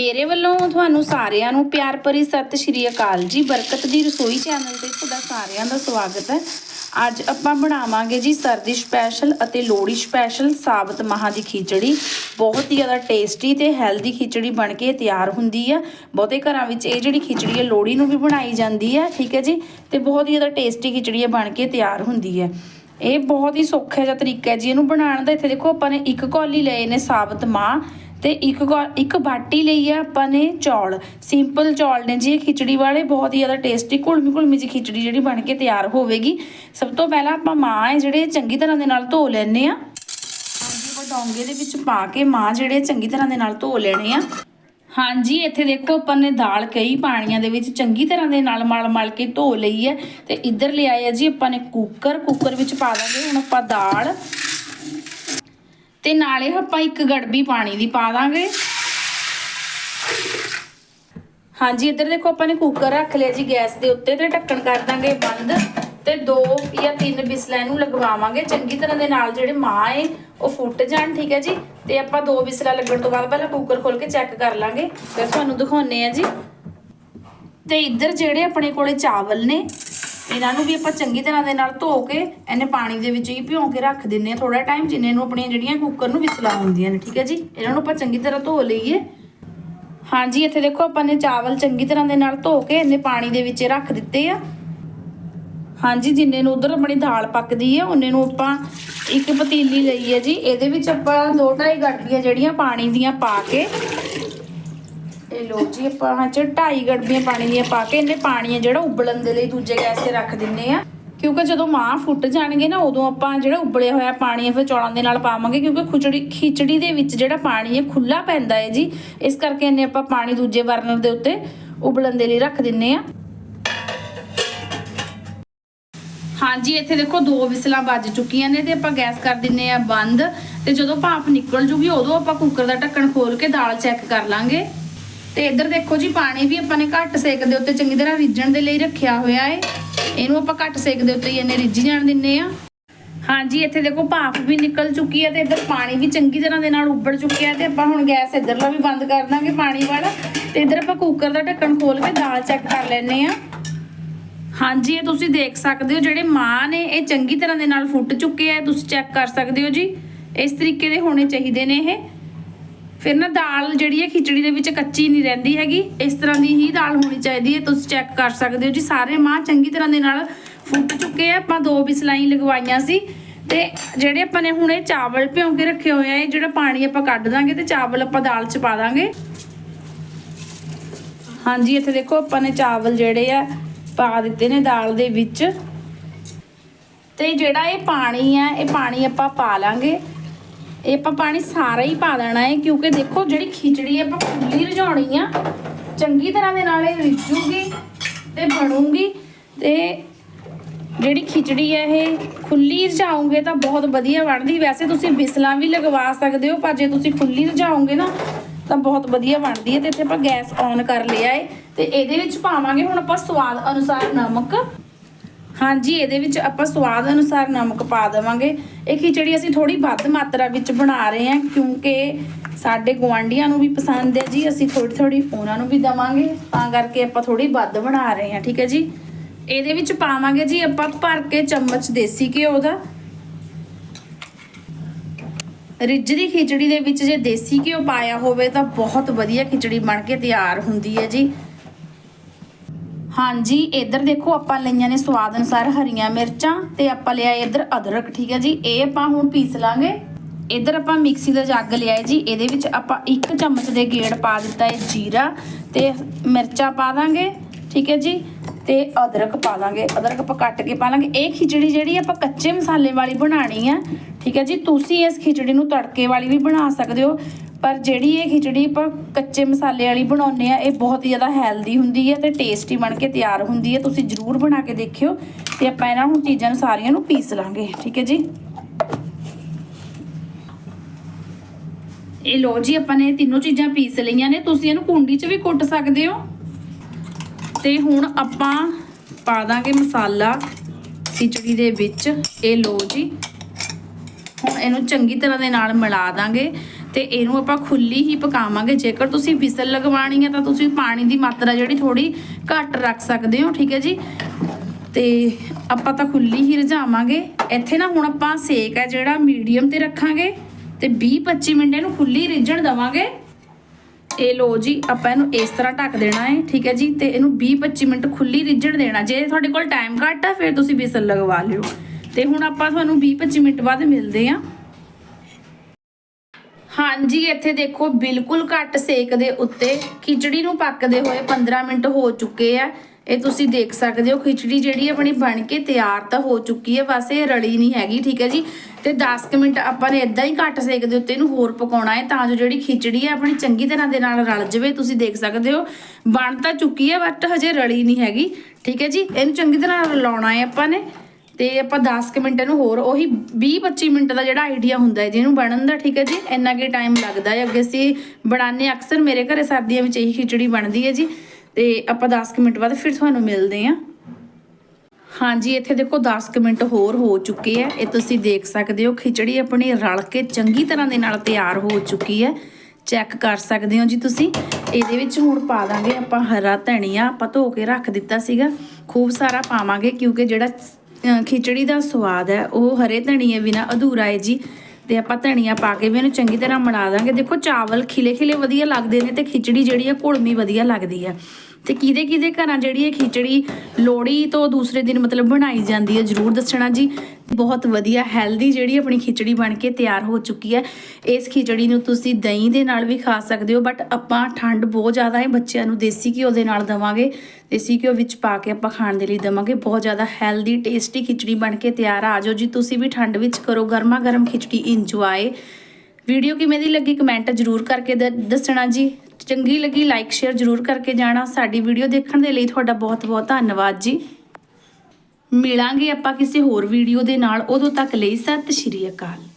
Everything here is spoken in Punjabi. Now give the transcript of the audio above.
ਮੇਰੇ ਵੱਲੋਂ ਤੁਹਾਨੂੰ ਸਾਰਿਆਂ ਨੂੰ ਪਿਆਰ ਭਰੀ ਸਤਿ ਸ਼੍ਰੀ ਅਕਾਲ ਜੀ। ਬਰਕਤ ਦੀ ਰਸੋਈ ਚੈਨਲ ਤੇ ਤੁਹਾਡਾ ਸਾਰਿਆਂ ਦਾ ਸਵਾਗਤ ਹੈ। ਅੱਜ ਆਪਾਂ ਬਣਾਵਾਂਗੇ ਜੀ ਸਰਦੀ ਸਪੈਸ਼ਲ ਅਤੇ ਲੋਹੜੀ ਸਪੈਸ਼ਲ ਸਾਬਤ ਮਹਾਂ ਦੀ ਖਿਚੜੀ। ਬਹੁਤ ਹੀ ਜ਼ਿਆਦਾ ਟੇਸਟੀ ਤੇ ਹੈਲਦੀ ਖਿਚੜੀ ਬਣ ਕੇ ਤਿਆਰ ਹੁੰਦੀ ਆ। ਬਹੁਤੇ ਘਰਾਂ ਵਿੱਚ ਇਹ ਜਿਹੜੀ ਖਿਚੜੀ ਹੈ ਲੋਹੜੀ ਨੂੰ ਵੀ ਬਣਾਈ ਜਾਂਦੀ ਹੈ ਠੀਕ ਹੈ ਜੀ? ਤੇ ਬਹੁਤ ਹੀ ਜ਼ਿਆਦਾ ਟੇਸਟੀ ਖਿਚੜੀ ਹੈ ਬਣ ਕੇ ਤਿਆਰ ਹੁੰਦੀ ਹੈ ਇਹ ਬਹੁਤ ਹੀ ਸੌਖਾ ਜਿਹਾ ਤਰੀਕਾ ਹੈ ਜੀ ਇਹਨੂੰ ਬਣਾਉਣ ਦਾ। ਇੱਥੇ ਦੇਖੋ ਆਪਾਂ ਨੇ ਇੱਕ ਕੌਲੀ ਲਏ ਨੇ ਸਾਬਤ ਮਾਂ ਤੇ ਇੱਕ ਕੌ- ਇੱਕ ਬਾਟੀ ਲਈ ਆ ਆਪਾਂ ਨੇ ਚੌਲ। ਸਿੰਪਲ ਚੌਲ ਨੇ ਜੀ, ਇਹ ਖਿਚੜੀ ਵਾਲੇ, ਬਹੁਤ ਹੀ ਜ਼ਿਆਦਾ ਟੇਸਟੀ ਘੁਲਮੀ ਘੁਲਮੀ ਜੀ ਖਿਚੜੀ ਜਿਹੜੀ ਬਣ ਕੇ ਤਿਆਰ ਹੋਵੇਗੀ। ਸਭ ਤੋਂ ਪਹਿਲਾਂ ਆਪਾਂ ਮਾਂ ਹੈ ਜਿਹੜੇ ਚੰਗੀ ਤਰ੍ਹਾਂ ਦੇ ਨਾਲ ਧੋ ਲੈਣੇ ਆ। ਆਪਾਂ ਡੋਂਗੇ ਦੇ ਵਿੱਚ ਪਾ ਕੇ ਮਾਂ ਜਿਹੜੇ ਚੰਗੀ ਤਰ੍ਹਾਂ ਦੇ ਨਾਲ ਧੋ ਲੈਣੇ ਆ। ਹਾਂਜੀ, ਇੱਥੇ ਦੇਖੋ ਆਪਾਂ ਨੇ ਦਾਲ ਕਈ ਪਾਣੀਆਂ ਦੇ ਵਿੱਚ ਚੰਗੀ ਤਰ੍ਹਾਂ ਦੇ ਨਾਲ ਮਲ ਮਲ ਕੇ ਧੋ ਲਈ ਹੈ ਤੇ ਇੱਧਰ ਲਿਆਏ ਆ ਜੀ ਆਪਾਂ ਨੇ ਕੁੱਕਰ। ਕੁੱਕਰ ਵਿੱਚ ਪਾ ਦਾਂਗੇ ਹੁਣ ਆਪਾਂ ਦਾਲ। ਤੇ ਨਾਲੇ ਆਪਾਂ ਇੱਕ ਗੜਬੀ ਪਾਣੀ ਦੀ ਪਾ ਦਾਂਗੇ। ਹਾਂਜੀ, ਇੱਧਰ ਦੇਖੋ, ਆਪਾਂ ਨੇ ਕੁੱਕਰ ਰੱਖ ਲਿਆ ਜੀ ਗੈਸ ਦੇ ਉੱਤੇ ਤੇ ਢੱਕਣ ਕਰ ਦਾਂਗੇ ਬੰਦ ਤੇ ਦੋ ਜਾਂ ਤਿੰਨ ਬਿਸਲਾਂ ਨੂੰ ਲਗਵਾਵਾਂਗੇ। ਚੰਗੀ ਤਰ੍ਹਾਂ ਦੇ ਨਾਲ ਜਿਹੜੇ ਮਾਂ ਏ, ਉਹ ਫੁੱਟ ਜਾਣ, ਠੀਕ ਹੈ ਜੀ? ਤੇ ਆਪਾਂ ਦੋ ਬਿਸਲਾਂ ਲੱਗਣ ਤੋਂ ਬਾਅਦ ਪਹਿਲਾਂ ਕੁੱਕਰ ਖੋਲ ਕੇ ਚੈੱਕ ਕਰ ਲਾਂਗੇ। ਫਿਰ ਤੁਹਾਨੂੰ ਦਿਖਾਉਨੇ ਆ ਜੀ। ਤੇ ਇੱਧਰ ਜਿਹੜੇ ਆਪਣੇ ਕੋਲੇ ਚਾਵਲ ਨੇ ਇਹਨਾਂ ਨੂੰ ਵੀ ਆਪਾਂ ਚੰਗੀ ਤਰ੍ਹਾਂ ਦੇ ਨਾਲ ਧੋ ਕੇ ਇਹਨੇ ਪਾਣੀ ਦੇ ਵਿੱਚ ਹੀ ਭਿਉਂ ਕੇ ਰੱਖ ਦਿੰਨੇ ਆ ਥੋੜਾ ਟਾਈਮ ਜਿੰਨੇ ਨੂੰ ਆਪਣੀਆਂ ਜਿਹੜੀਆਂ ਕੁੱਕਰ ਨੂੰ ਵਿਸਲਾ ਹੁੰਦੀਆਂ ਨੇ, ਠੀਕ ਹੈ ਜੀ? ਇਹਨਾਂ ਨੂੰ ਆਪਾਂ ਚੰਗੀ ਤਰ੍ਹਾਂ ਧੋ ਲਈਏ। ਹਾਂਜੀ, ਇੱਥੇ ਦੇਖੋ ਆਪਾਂ ਨੇ ਚਾਵਲ ਚੰਗੀ ਤਰ੍ਹਾਂ ਦੇ ਨਾਲ ਧੋ ਕੇ ਇਹਨੇ ਪਾਣੀ ਦੇ ਵਿੱਚ ਰੱਖ ਦਿੱਤੇ ਆ। ਹਾਂਜੀ, ਜਿੰਨੇ ਨੂੰ ਉਧਰ ਆਪਣੀ ਦਾਲ ਪੱਕਦੀ ਹੈ ਉਹਨੇ ਨੂੰ ਆਪਾਂ ਇੱਕ ਪਤੀਲੀ ਲਈ ਹੈ ਜੀ। ਇਹਦੇ ਵਿੱਚ ਆਪਾਂ ਦੋ ਢਾਈ ਗੜਬੀਆਂ ਜਿਹੜੀਆਂ ਪਾਣੀ ਦੀਆਂ ਪਾ ਕੇ ਇਹ ਲੋ ਜੀ, ਆਪਾਂ ਹਾਂ ਚ ਢਾਈ ਗੜਬੀਆਂ ਪਾਣੀ ਦੀਆਂ ਪਾ ਕੇ ਇਹਨੇ ਪਾਣੀ ਹੈ ਜਿਹੜਾ ਉਬਲਣ ਦੇ ਲਈ ਦੂਜੇ ਗੈਸ ਤੇ ਰੱਖ ਦਿੰਨੇ ਆ। ਕਿਉਂਕਿ ਜਦੋਂ ਮਾਂ ਫੁੱਟ ਜਾਣਗੇ ਨਾ, ਉਦੋਂ ਆਪਾਂ ਜਿਹੜਾ ਉਬਲਿਆ ਹੋਇਆ ਪਾਣੀ ਹੈ ਫਿਰ ਚੌਲਾਂ ਦੇ ਨਾਲ ਪਾਵਾਂਗੇ, ਕਿਉਂਕਿ ਖਿਚੜੀ ਖਿਚੜੀ ਦੇ ਵਿੱਚ ਜਿਹੜਾ ਪਾਣੀ ਹੈ ਖੁੱਲਾ ਪੈਂਦਾ ਹੈ ਜੀ। ਇਸ ਕਰਕੇ ਇਹਨੇ ਆਪਾਂ ਪਾਣੀ ਦੂਜੇ ਬਰਨਰ ਦੇ ਉੱਤੇ ਉਬਲਣ ਦੇ ਲਈ ਰੱਖ ਦਿੰਨੇ ਆ। ਹਾਂਜੀ, ਇੱਥੇ ਦੇਖੋ ਦੋ ਵਿਸਲਾਂ ਵੱਜ ਚੁੱਕੀਆਂ ਨੇ ਤੇ ਆਪਾਂ ਗੈਸ ਕਰ ਦਿੰਨੇ ਆ ਬੰਦ। ਤੇ ਜਦੋਂ ਭਾਫ ਨਿਕਲ ਜੂਗੀ, ਉਦੋਂ ਆਪਾਂ ਕੁੱਕਰ ਦਾ ਢੱਕਣ ਖੋਲ ਕੇ ਦਾਲ ਚੈੱਕ ਕਰ ਲਾਂਗੇ। ਤੇ ਇੱਧਰ ਦੇਖੋ ਜੀ, ਪਾਣੀ ਵੀ ਆਪਾਂ ਨੇ ਘੱਟ ਸੇਕ ਦੇ ਉੱਤੇ ਚੰਗੀ ਤਰ੍ਹਾਂ ਰਿੱਝਣ ਦੇ ਲਈ ਰੱਖਿਆ ਹੋਇਆ ਏ। ਇਹਨੂੰ ਆਪਾਂ ਘੱਟ ਸੇਕ ਦੇ ਉੱਤੇ ਹੀ ਇਹਨੇ ਰਿੱਝ ਜਾਣ ਦਿੰਨੇ ਆ। ਹਾਂਜੀ, ਇੱਥੇ ਦੇਖੋ ਭਾਫ ਵੀ ਨਿਕਲ ਚੁੱਕੀ ਹੈ ਤੇ ਇੱਧਰ ਪਾਣੀ ਵੀ ਚੰਗੀ ਤਰ੍ਹਾਂ ਦੇ ਨਾਲ ਉੱਬਲ ਚੁੱਕਿਆ ਤੇ ਆਪਾਂ ਹੁਣ ਗੈਸ ਇੱਧਰਲਾ ਵੀ ਬੰਦ ਕਰ ਦਾਂਗੇ ਪਾਣੀ ਵਾਲਾ। ਤੇ ਇੱਧਰ ਆਪਾਂ ਕੁੱਕਰ ਦਾ ਢੱਕਣ ਖੋਲ ਕੇ ਦਾਲ ਚੈੱਕ ਕਰ ਲੈਨੇ ਆ। ਹਾਂਜੀ, ਇਹ ਤੁਸੀਂ ਦੇਖ ਸਕਦੇ ਹੋ ਜਿਹੜੇ ਮਾਂ ਨੇ, ਇਹ ਚੰਗੀ ਤਰ੍ਹਾਂ ਦੇ ਨਾਲ ਫੁੱਟ ਚੁੱਕੇ ਆ। ਤੁਸੀਂ ਚੈੱਕ ਕਰ ਸਕਦੇ ਹੋ ਜੀ। ਇਸ ਤਰੀਕੇ ਦੇ ਹੋਣੇ ਚਾਹੀਦੇ ਨੇ ਇਹ। ਫਿਰ ਨਾ ਦਾਲ ਜਿਹੜੀ ਹੈ ਖਿਚੜੀ ਦੇ ਵਿੱਚ ਕੱਚੀ ਨਹੀਂ ਰਹਿੰਦੀ ਹੈਗੀ। ਇਸ ਤਰ੍ਹਾਂ ਦੀ ਹੀ ਦਾਲ ਹੋਣੀ ਚਾਹੀਦੀ ਹੈ। ਤੁਸੀਂ ਚੈੱਕ ਕਰ ਸਕਦੇ ਹੋ ਜੀ। ਸਾਰੇ ਮਾਂ ਚੰਗੀ ਤਰ੍ਹਾਂ ਦੇ ਨਾਲ ਫੁੱਟ ਚੁੱਕੇ ਆ। ਆਪਾਂ ਦੋ ਬਿਸਲਾਈ ਲਗਵਾਈਆਂ ਸੀ। ਤੇ ਜਿਹੜੇ ਆਪਾਂ ਨੇ ਹੁਣ ਇਹ ਚਾਵਲ ਭਿਉਂ ਕੇ ਰੱਖੇ ਹੋਏ ਆ, ਇਹ ਜਿਹੜਾ ਪਾਣੀ ਆਪਾਂ ਕੱਢ ਦਾਂਗੇ ਤੇ ਚਾਵਲ ਆਪਾਂ ਦਾਲ 'ਚ ਪਾ ਦਾਂਗੇ। ਹਾਂਜੀ, ਇੱਥੇ ਦੇਖੋ ਆਪਾਂ ਨੇ ਚਾਵਲ ਜਿਹੜੇ ਆ ਪਾ ਦਿੱਤੇ ਨੇ ਦਾਲ ਦੇ ਵਿੱਚ। ਤੇ ਜਿਹੜਾ ਇਹ ਪਾਣੀ ਹੈ ਇਹ ਪਾਣੀ ਆਪਾਂ ਪਾ ਲਾਂਗੇ। ਇਹ ਆਪਾਂ ਪਾਣੀ ਸਾਰਾ ਹੀ ਪਾ ਦੇਣਾ ਹੈ, ਕਿਉਂਕਿ ਦੇਖੋ ਜਿਹੜੀ ਖਿਚੜੀ ਆਪਾਂ ਖੁੱਲੀ ਰਝਾਉਣੀ ਆ, ਚੰਗੀ ਤਰ੍ਹਾਂ ਦੇ ਨਾਲ ਇਹ ਰਿੱਝੂਗੀ ਤੇ ਬਣੂਗੀ ਤੇ ਜਿਹੜੀ ਖਿਚੜੀ ਹੈ ਇਹ ਖੁੱਲੀ ਰਝਾਓਗੇ ਤਾਂ ਬਹੁਤ ਵਧੀਆ ਬਣਦੀ। ਵੈਸੇ ਤੁਸੀਂ ਬਿਸਲਾਂ ਵੀ ਲਗਵਾ ਸਕਦੇ ਹੋ, ਪਰ ਜੇ ਤੁਸੀਂ ਖੁੱਲੀ ਰਝਾਓਗੇ ਨਾ, ਤਾਂ ਬਹੁਤ ਵਧੀਆ ਬਣਦੀ ਹੈ ਤੇ ਇੱਥੇ ਆਪਾਂ ਗੈਸ ਔਨ ਕਰ ਲਿਆ ਏ ਤੇ ਇਹਦੇ ਵਿੱਚ ਪਾਵਾਂਗੇ ਹੁਣ ਆਪਾਂ ਸਵਾਦ ਅਨੁਸਾਰ ਨਮਕ। ਹਾਂਜੀ, ਇਹਦੇ ਵਿੱਚ ਆਪਾਂ ਸਵਾਦ ਅਨੁਸਾਰ ਨਮਕ ਪਾ ਦੇਵਾਂਗੇ। ਇਹ ਖਿਚੜੀ ਅਸੀਂ ਥੋੜੀ ਵੱਧ ਮਾਤਰਾ ਵਿੱਚ ਬਣਾ ਰਹੇ ਹਾਂ, ਕਿਉਂਕਿ ਸਾਡੇ ਗੁਆਂਢੀਆਂ ਨੂੰ ਵੀ ਪਸੰਦ ਹੈ ਜੀ। ਅਸੀਂ ਥੋੜੀ ਥੋੜੀ ਉਹਨਾਂ ਨੂੰ ਵੀ ਦਵਾਂਗੇ, ਤਾਂ ਕਰਕੇ ਆਪਾਂ ਥੋੜੀ ਵੱਧ ਬਣਾ ਰਹੇ ਹਾਂ, ਠੀਕ ਹੈ ਜੀ? ਇਹਦੇ ਵਿੱਚ ਪਾਵਾਂਗੇ ਜੀ ਆਪਾਂ ਭਰ ਕੇ ਚਮਚ ਦੇਸੀ ਘਿਓ ਦਾ। ਰਿੱਝਦੀ ਖਿਚੜੀ ਦੇ ਵਿੱਚ ਜੇ ਦੇਸੀ ਘਿਓ ਪਾਇਆ ਹੋਵੇ ਤਾਂ ਬਹੁਤ ਵਧੀਆ ਖਿਚੜੀ ਬਣ ਕੇ ਤਿਆਰ ਹੁੰਦੀ ਹੈ ਜੀ। ਹਾਂਜੀ, ਇੱਧਰ ਦੇਖੋ, ਆਪਾਂ ਲਈਆਂ ਨੇ ਸਵਾਦ ਅਨੁਸਾਰ ਹਰੀਆਂ ਮਿਰਚਾਂ ਤੇ ਆਪਾਂ ਲਿਆ ਇੱਧਰ ਅਦਰਕ, ਠੀਕ ਹੈ ਜੀ। ਇਹ ਆਪਾਂ ਹੁਣ ਪੀਸ ਲਾਂਗੇ। ਇੱਧਰ ਆਪਾਂ ਮਿਕਸੀ ਦਾ ਜੱਗ ਲਿਆ ਹੈ ਜੀ। ਇਹਦੇ ਵਿੱਚ ਆਪਾਂ ਇੱਕ ਚਮਚ ਦੇ ਗੇੜ ਪਾ ਦਿੱਤਾ ਹੈ ਜੀਰਾ ਤੇ ਮਿਰਚਾਂ ਪਾ ਦਾਂਗੇ, ਠੀਕ ਹੈ ਜੀ, ਤੇ ਅਦਰਕ ਪਾ ਦਾਂਗੇ। ਅਦਰਕ ਆਪਾਂ ਕੱਟ ਕੇ ਪਾ ਲਾਂਗੇ। ਇਹ ਖਿਚੜੀ ਜਿਹੜੀ ਆਪਾਂ ਕੱਚੇ ਮਸਾਲੇ ਵਾਲੀ ਬਣਾਣੀ ਆ ਠੀਕ ਹੈ ਜੀ, ਤੁਸੀਂ ਇਸ ਖਿਚੜੀ ਨੂੰ ਤੜਕੇ ਵਾਲੀ ਵੀ ਬਣਾ ਸਕਦੇ ਹੋ। ਪਰ ਜਿਹੜੀ ਇਹ ਖਿਚੜੀ ਆਪਾਂ ਕੱਚੇ ਮਸਾਲੇ ਵਾਲੀ ਬਣਾਉਂਦੇ ਆ, ਇਹ ਬਹੁਤ ਹੀ ਜ਼ਿਆਦਾ ਹੈਲਦੀ ਹੁੰਦੀ ਹੈ ਤੇ ਟੇਸਟੀ ਬਣ ਕੇ ਤਿਆਰ ਹੁੰਦੀ ਹੈ। ਤੁਸੀਂ ਜਰੂਰ ਬਣਾ ਕੇ ਦੇਖਿਓ ਤੇ ਆਪਾਂ ਇਹਨਾਂ ਹੁਣ ਚੀਜ਼ਾਂ ਨੂੰ ਸਾਰੀਆਂ ਨੂੰ ਪੀਸ ਲਾਂਗੇ, ਠੀਕ ਹੈ ਜੀ? ਇਹ ਲੋ ਜੀ, ਆਪਾਂ ਨੇ ਤਿੰਨੋਂ ਚੀਜ਼ਾਂ ਪੀਸ ਲਈਆਂ ਨੇ। ਤੁਸੀਂ ਇਹਨੂੰ ਕੁੰਡੀ 'ਚ ਵੀ ਕੁੱਟ ਸਕਦੇ ਹੋ। ਤੇ ਹੁਣ ਆਪਾਂ ਪਾ ਦਾਂਗੇ ਮਸਾਲਾ ਖਿਚੜੀ ਦੇ ਵਿੱਚ। ਇਹ ਲੋ ਜੀ, ਹੁਣ ਇਹਨੂੰ ਚੰਗੀ ਤਰ੍ਹਾਂ ਦੇ ਨਾਲ ਮਿਲਾ ਦਾਂਗੇ। ਤੇ ਇਹਨੂੰ ਆਪਾਂ ਖੁੱਲੀ ਹੀ ਪਕਾਵਾਂਗੇ। ਜੇਕਰ ਤੁਸੀਂ ਵਿਸਲ ਲਗਵਾਣੀ ਹੈ ਤਾਂ ਤੁਸੀਂ ਪਾਣੀ ਦੀ ਮਾਤਰਾ ਜਿਹੜੀ ਥੋੜੀ ਘੱਟ ਰੱਖ ਸਕਦੇ ਹੋ, ਠੀਕ ਹੈ ਜੀ? ਤੇ ਆਪਾਂ ਤਾਂ ਖੁੱਲੀ ਹੀ ਰਝਾਵਾਂਗੇ ਇੱਥੇ ਨਾ ਹੁਣ ਆਪਾਂ ਸੇਕ ਹੈ ਜਿਹੜਾ, ਮੀਡੀਅਮ ਤੇ ਰੱਖਾਂਗੇ ਤੇ 20-25 ਮਿੰਟ ਇਹਨੂੰ ਖੁੱਲੀ ਰਿੱਝਣ ਦਵਾਂਗੇ। ਇਹ ਲੋ ਜੀ, ਆਪਾਂ ਇਹਨੂੰ ਇਸ ਤਰ੍ਹਾਂ ਢੱਕ ਦੇਣਾ ਹੈ, ਠੀਕ ਹੈ ਜੀ? ਤੇ ਇਹਨੂੰ 20-25 ਮਿੰਟ ਖੁੱਲੀ ਰਿੱਝਣ ਦੇਣਾ। ਜੇ ਤੁਹਾਡੇ ਕੋਲ ਟਾਈਮ ਘੱਟ ਆ, ਫਿਰ ਤੁਸੀਂ ਵਿਸਲ ਲਗਵਾ ਲਿਓ। ਤੇ ਹੁਣ ਆਪਾਂ ਤੁਹਾਨੂੰ 20-25 ਮਿੰਟ ਬਾਅਦ ਮਿਲਦੇ ਆਂ ਹਾਂਜੀ, ਇੱਥੇ ਦੇਖੋ ਬਿਲਕੁਲ ਘੱਟ ਸੇਕ ਦੇ ਉੱਤੇ ਖਿਚੜੀ ਨੂੰ ਪੱਕਦੇ ਹੋਏ 15 ਮਿੰਟ ਹੋ ਚੁੱਕੇ ਆ। ਇਹ ਤੁਸੀਂ ਦੇਖ ਸਕਦੇ ਹੋ, ਖਿਚੜੀ ਜਿਹੜੀ ਆਪਣੀ ਬਣ ਕੇ ਤਿਆਰ ਤਾਂ ਹੋ ਚੁੱਕੀ ਹੈ ਬਸ ਇਹ ਰਲੀ ਨਹੀਂ ਹੈਗੀ, ਠੀਕ ਹੈ ਜੀ। ਤੇ 10 ਕੁ ਮਿੰਟ ਆਪਾਂ ਨੇ ਇਦਾਂ ਹੀ ਘੱਟ ਸੇਕ ਦੇ ਉੱਤੇ ਇਹਨੂੰ ਹੋਰ ਪਕਾਉਣਾ ਹੈ ਤਾਂ ਜੋ ਜਿਹੜੀ ਖਿਚੜੀ ਹੈ ਆਪਣੀ ਚੰਗੀ ਤਰ੍ਹਾਂ ਦੇ ਨਾਲ ਰਲ ਜਾਵੇ, ਤੁਸੀਂ ਦੇਖ ਸਕਦੇ ਹੋ। ਬਣ ਤਾਂ ਚੁੱਕੀ ਹੈ ਬਟ ਹਜੇ ਰਲੀ ਨਹੀਂ ਹੈਗੀ, ਠੀਕ ਹੈ ਜੀ। ਇਹਨੂੰ ਚੰਗੀ ਤਰ੍ਹਾਂ ਰਲਾਉਣਾ ਹੈ ਆਪਾਂ ਨੇ। ਤੇ ਆਪਾਂ 10 ਕੁ ਮਿੰਟ ਇਹਨੂੰ ਹੋਰ ਉਹੀ 20-25 ਮਿੰਟ ਦਾ ਜਿਹੜਾ ਆਈਡੀਆ ਹੁੰਦਾ ਹੈ, ਜਿਹਨੂੰ ਬਣਨ ਦਾ, ਠੀਕ ਹੈ ਜੀ? ਇੰਨਾ ਕੀ ਟਾਈਮ ਲੱਗਦਾ ਹੈ। ਅੱਗੇ ਅਸੀਂ ਬਣਾਉਂਦੇ ਅਕਸਰ, ਮੇਰੇ ਘਰੇ ਸਰਦੀਆਂ ਵਿੱਚ ਇਹੀ ਖਿਚੜੀ ਬਣਦੀ ਹੈ ਜੀ। ਤੇ ਆਪਾਂ 10 ਕੁ ਮਿੰਟ ਬਾਅਦ ਫਿਰ ਤੁਹਾਨੂੰ ਮਿਲਦੇ ਹਾਂ। ਹਾਂਜੀ ਇੱਥੇ ਦੇਖੋ 10 ਕੁ ਮਿੰਟ ਹੋਰ ਹੋ ਚੁੱਕੇ ਆ ਇਹ ਤੁਸੀਂ ਦੇਖ ਸਕਦੇ ਹੋ, ਖਿਚੜੀ ਆਪਣੀ ਰਲ ਕੇ ਚੰਗੀ ਤਰ੍ਹਾਂ ਦੇ ਨਾਲ ਤਿਆਰ ਹੋ ਚੁੱਕੀ ਹੈ। ਚੈੱਕ ਕਰ ਸਕਦੇ ਹੋ ਜੀ ਤੁਸੀਂ। ਇਹਦੇ ਵਿੱਚ ਹੁਣ ਪਾ ਦਾਂਗੇ ਆਪਾਂ ਹਰਾ ਧਨੀਆ। ਆਪਾਂ ਧੋ ਕੇ ਰੱਖ ਦਿੱਤਾ ਸੀਗਾ। ਖੂਬ ਸਾਰਾ ਪਾਵਾਂਗੇ, ਕਿਉਂਕਿ ਜਿਹੜਾ ਖਿਚੜੀ ਦਾ ਸਵਾਦ ਹੈ, ਉਹ ਹਰੇ ਧਨੀਏ ਬਿਨਾ ਅਧੂਰਾ ਹੈ ਜੀ। ਤੇ ਆਪਾਂ ਧਨੀਆ ਪਾ ਕੇ ਵੀ ਇਹਨੂੰ ਚੰਗੀ ਤਰ੍ਹਾਂ ਬਣਾ ਦਾਂਗੇ। ਦੇਖੋ ਚਾਵਲ ਖਿਲੇ ਖਿਲੇ ਵਧੀਆ ਲੱਗਦੇ ਨੇ ਤੇ ਖਿਚੜੀ ਜਿਹੜੀ ਹੈ ਘੁਲਮੀ ਵਧੀਆ ਲੱਗਦੀ ਹੈ। ਤੇ ਕਿਹਦੇ ਕਿਹਦੇ ਘਰਾਂ ਜਿਹੜੀ ਇਹ ਖਿਚੜੀ ਲੋੜੀ ਤੋਂ ਦੂਸਰੇ ਦਿਨ ਮਤਲਬ ਬਣਾਈ ਜਾਂਦੀ ਹੈ, ਜਰੂਰ ਦੱਸਣਾ ਜੀ। ਬਹੁਤ ਵਧੀਆ ਹੈਲਦੀ ਜਿਹੜੀ ਆਪਣੀ ਖਿਚੜੀ ਬਣ ਕੇ ਤਿਆਰ ਹੋ ਚੁੱਕੀ ਹੈ। ਇਸ ਖਿਚੜੀ ਨੂੰ ਤੁਸੀਂ ਦਹੀਂ ਦੇ ਨਾਲ ਵੀ ਖਾ ਸਕਦੇ ਹੋ ਬਟ ਆਪਾਂ ਠੰਡ ਬਹੁਤ ਜ਼ਿਆਦਾ ਹੈ, ਬੱਚਿਆਂ ਨੂੰ ਦੇਸੀ ਘਿਓ ਦੇ ਨਾਲ ਦਵਾਂਗੇ। ਦੇਸੀ ਘਿਓ ਵਿੱਚ ਪਾ ਕੇ ਆਪਾਂ ਖਾਣ ਦੇ ਲਈ ਦਵਾਂਗੇ। ਬਹੁਤ ਜ਼ਿਆਦਾ ਹੈਲਦੀ ਟੇਸਟੀ ਖਿਚੜੀ ਬਣ ਕੇ ਤਿਆਰ ਆ ਜਾਓ ਜੀ। ਤੁਸੀਂ ਵੀ ਠੰਡ ਵਿੱਚ ਕਰੋ ਗਰਮਾ ਗਰਮ ਖਿਚੜੀ ਇੰਜੋਏ ਵੀਡੀਓ ਕਿਵੇਂ ਦੀ ਲੱਗੀ ਕਮੈਂਟ ਜ਼ਰੂਰ ਕਰਕੇ ਦ- ਦੱਸਣਾ ਜੀ। ਚੰਗੀ ਲੱਗੀ ਲਾਈਕ ਸ਼ੇਅਰ ਜ਼ਰੂਰ ਕਰਕੇ ਜਾਣਾ। ਸਾਡੀ ਵੀਡੀਓ ਦੇਖਣ ਦੇ ਲਈ ਤੁਹਾਡਾ ਬਹੁਤ ਬਹੁਤ ਧੰਨਵਾਦ ਜੀ। ਮਿਲਾਂਗੇ ਆਪਾਂ ਕਿਸੇ ਹੋਰ ਵੀਡੀਓ ਦੇ ਨਾਲ। ਉਦੋਂ ਤੱਕ ਲਈ ਸਤਿ ਸ਼੍ਰੀ ਅਕਾਲ।